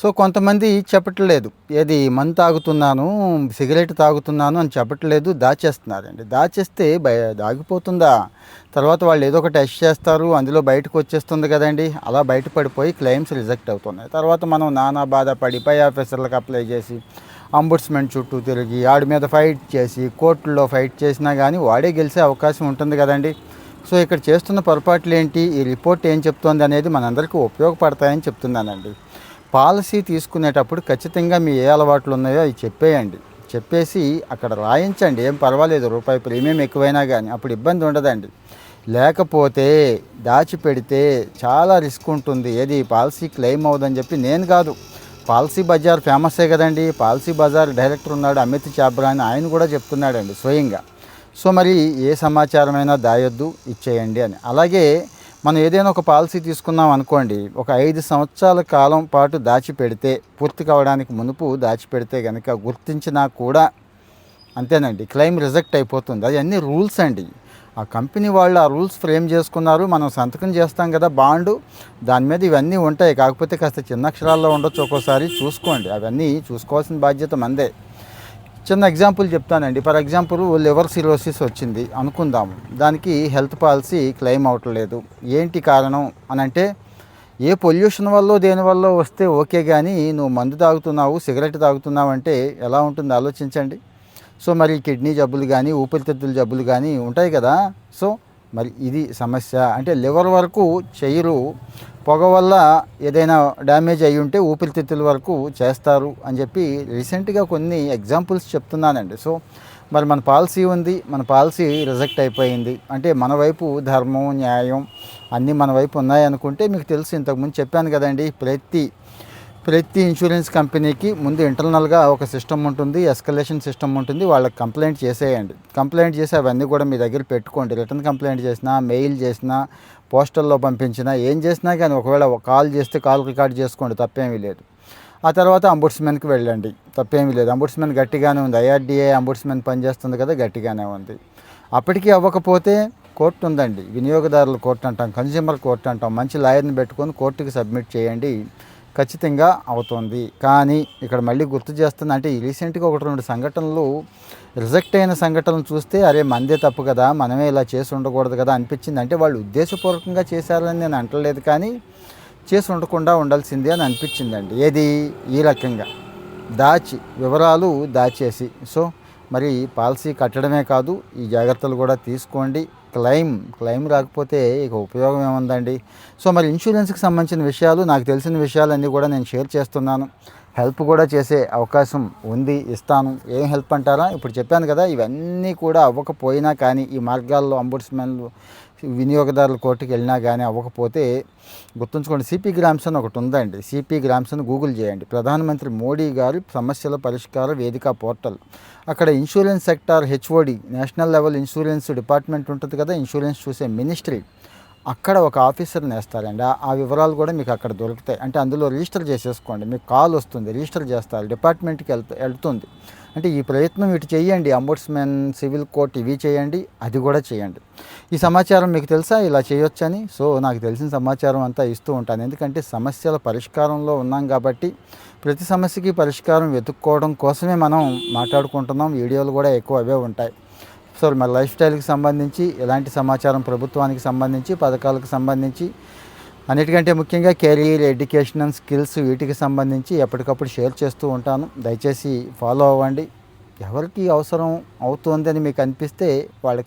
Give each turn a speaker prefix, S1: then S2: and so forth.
S1: So కొంతమంది చెప్పట్లేదు ఏది మందు తాగుతున్నాను సిగరెట్ తాగుతున్నాను అని చెప్పట్లేదు దాచేస్తున్నారండి. దాచేస్తే బయ దాగిపోతుందా? తర్వాత వాళ్ళు ఏదో ఒక టెస్ట్ చేస్తారు అందులో బయటకు వచ్చేస్తుంది కదండి. అలా బయటపడిపోయి క్లెయిమ్స్ రిజెక్ట్ అవుతున్నాయి. తర్వాత మనం నానా బాధపడి పై ఆఫీసర్లకు అప్లై చేసి అంబుడ్స్మెంట్ చుట్టూ తిరిగి ఆడి మీద ఫైట్ చేసి కోర్టుల్లో ఫైట్ చేసినా కానీ వాడే గెలిచే అవకాశం ఉంటుంది కదండి. సో ఇక్కడ చేస్తున్న పొరపాట్లు ఏంటి? ఈ రిపోర్ట్ ఏం చెప్తోంది అనేది మనందరికీ ఉపయోగపడతాయని చెప్తున్నానండి. పాలసీ తీసుకునేటప్పుడు ఖచ్చితంగా మీ ఏ అలవాట్లు ఉన్నాయో అవి చెప్పేయండి. చెప్పేసి అక్కడ రాయించండి. ఏం పర్వాలేదు రూపాయి ప్రీమియం ఎక్కువైనా కానీ అప్పుడు ఇబ్బంది ఉండదండి. లేకపోతే దాచిపెడితే చాలా రిస్క్ ఉంటుంది. ఏది పాలసీ క్లెయిమ్ అవ్వదని చెప్పి నేను కాదు. పాలసీ బజార్ ఫేమసే కదండి. పాలసీ బజార్ డైరెక్టర్ ఉన్నాడు అమిత్ చాబ్రా అని ఆయన కూడా చెప్తున్నాడండి స్వయంగా. సో మరి ఏ సమాచారమైనా దాయొద్దు ఇచ్చేయండి అని. అలాగే మనం ఏదైనా ఒక పాలసీ తీసుకున్నాం అనుకోండి ఒక ఐదు సంవత్సరాల కాలం పాటు దాచిపెడితే పూర్తి కావడానికి మునుపు దాచిపెడితే కనుక గుర్తించినా కూడా అంతేనండి క్లెయిమ్ రిజెక్ట్ అయిపోతుంది. అది అన్ని రూల్స్ అండి. ఆ కంపెనీ వాళ్ళు ఆ రూల్స్ ఫ్రేమ్ చేసుకున్నారు మనం సంతకం చేస్తాం కదా బాండు దాని మీద ఇవన్నీ ఉంటాయి. కాకపోతే కాస్త చిన్న అక్షరాల్లో ఉండొచ్చు ఒక్కోసారి చూసుకోండి. అవన్నీ చూసుకోవాల్సిన బాధ్యత మందే. చిన్న ఎగ్జాంపుల్ చెప్తానండి. ఫర్ ఎగ్జాంపుల్ లివర్ సిరోసిస్ వచ్చింది. అనుకుందాము దానికి హెల్త్ పాలసీ క్లెయిమ్ అవ్వట్లేదు ఏంటి కారణం అని అంటే ఏ పొల్యూషన్ వల్ల దేనివల్ల వస్తే ఓకే కానీ నువ్వు మందు తాగుతున్నావు సిగరెట్ తాగుతున్నావు అంటే ఎలా ఉంటుంది? ఆలోచించండి. సో మరి కిడ్నీ జబ్బులు కానీ ఊపిరితిత్తుల జబ్బులు కానీ ఉంటాయి కదా. సో మరి ఇది సమస్య. అంటే లివర్ వరకు చెయ్యరు పొగ వల్ల ఏదైనా డ్యామేజ్ అయ్యి ఉంటే ఊపిరితిత్తుల వరకు చేస్తారు అని చెప్పి రీసెంట్గా కొన్ని ఎగ్జాంపుల్స్ చెప్తున్నానండి. సో మరి మన పాలసీ ఉంది మన పాలసీ రిజెక్ట్ అయిపోయింది. అంటే మన వైపు ధర్మం న్యాయం అన్నీ మన వైపు ఉన్నాయనుకుంటే మీకు తెలుసు ఇంతకుముందు చెప్పాను కదండి ప్రతి ప్రతి ఇన్సూరెన్స్ కంపెనీకి ముందు ఇంటర్నల్గా ఒక సిస్టమ్ ఉంటుంది ఎస్కలేషన్ సిస్టమ్ ఉంటుంది వాళ్ళకి కంప్లైంట్ చేసేయండి. కంప్లైంట్ చేసి అవన్నీ కూడా మీ దగ్గర పెట్టుకోండి. రిటర్న్ కంప్లైంట్ చేసినా మెయిల్ చేసినా పోస్టల్లో పంపించినా ఏం చేసినా కానీ ఒకవేళ కాల్ చేస్తే కాల్ రికార్డ్ చేసుకోండి తప్పేమీ లేదు. ఆ తర్వాత అంబుడ్స్మెన్కి వెళ్ళండి తప్పేమీ లేదు. అంబుడ్స్మెన్ గట్టిగానే ఉంది. ఐఆర్డీఏ అంబుడ్స్మెన్ పనిచేస్తుంది కదా గట్టిగానే ఉంది. అప్పటికీ అవ్వకపోతే కోర్టు ఉందండి. వినియోగదారుల కోర్టు అంటాం కన్జ్యూమర్ కోర్టు అంటాం. మంచి లాయర్ని పెట్టుకొని కోర్టుకి సబ్మిట్ చేయండి. ఖచ్చితంగా అవుతుంది. కానీ ఇక్కడ మళ్ళీ గుర్తు చేస్తుంది అంటే ఈ రీసెంట్గా ఒకటి రెండు సంఘటనలు రిజెక్ట్ అయిన సంఘటనలు చూస్తే అరే మందే తప్పు కదా మనమే ఇలా చేసి ఉండకూడదు కదా అనిపించింది. అంటే వాళ్ళు ఉద్దేశపూర్వకంగా చేశారని నేను అంటలేదు కానీ చేసి ఉండకుండా ఉండాల్సిందే అని అనిపించిందండి. ఏది? ఈ రకంగా దాచి వివరాలు దాచేసి. సో మరి పాలసీ కట్టడమే కాదు ఈ జాగ్రత్తలు కూడా తీసుకోండి. క్లెయిమ్ క్లెయిమ్ రాకపోతే ఇక ఉపయోగం ఏముందండి? సో మరి ఇన్సూరెన్స్కి సంబంధించిన విషయాలు నాకు తెలిసిన విషయాలన్నీ కూడా నేను షేర్ చేస్తున్నాను. హెల్ప్ కూడా చేసే అవకాశం ఉంది ఇస్తాను. ఏం హెల్ప్ అంటారా? ఇప్పుడు చెప్పాను కదా ఇవన్నీ కూడా అవ్వకపోయినా కానీ ఈ మార్గాల్లో అంబుడ్స్మెన్లు వినియోగదారుల కోర్టుకి వెళ్ళినా కానీ అవ్వకపోతే గుర్తుంచుకోండి సిపి గ్రామ్స్ అని ఒకటి ఉందండి. సిపి గ్రామ్స్ గూగుల్ చేయండి. ప్రధానమంత్రి మోడీ గారి సమస్యల పరిష్కార వేదిక పోర్టల్. అక్కడ insurance sector HOD national level insurance department ఉంటుంది కదా ఇన్సూరెన్స్ చూసే మినిస్ట్రీ. అక్కడ ఒక ఆఫీసర్ని వేస్తారండి ఆ- ఆ వివరాలు కూడా మీకు అక్కడ దొరుకుతాయి. అంటే అందులో రిజిస్టర్ చేసేసుకోండి. మీకు కాల్ వస్తుంది రిజిస్టర్ చేస్తారు డిపార్ట్మెంట్కి వెళ్తూ వెళ్తుంది. అంటే ఈ ప్రయత్నం ఇటు చేయండి. అంబుడ్స్మెన్ సివిల్ కోర్ట్ ఇవి చేయండి అది కూడా చేయండి. ఈ సమాచారం మీకు తెలుసా? ఇలా చేయొచ్చని? సో నాకు తెలిసిన సమాచారం అంతా ఇస్తూ ఉంటాను. ఎందుకంటే సమస్యల పరిష్కారంలో ఉన్నాం కాబట్టి ప్రతి సమస్యకి పరిష్కారం వెతుక్కోవడం కోసమే మనం మాట్లాడుకుంటున్నాం. వీడియోలు కూడా ఎక్కువ అవే ఉంటాయి. సో మరి లైఫ్ స్టైల్కి సంబంధించి ఎలాంటి సమాచారం ప్రభుత్వానికి సంబంధించి పథకాలకు సంబంధించి అన్నిటికంటే ముఖ్యంగా కెరీర్ ఎడ్యుకేషన్ అండ్ స్కిల్స్ వీటికి సంబంధించి ఎప్పటికప్పుడు షేర్ చేస్తూ ఉంటాను. దయచేసి ఫాలో అవ్వండి. ఎవరికి అవసరం అవుతుంది అని మీకు అనిపిస్తే వాళ్ళకి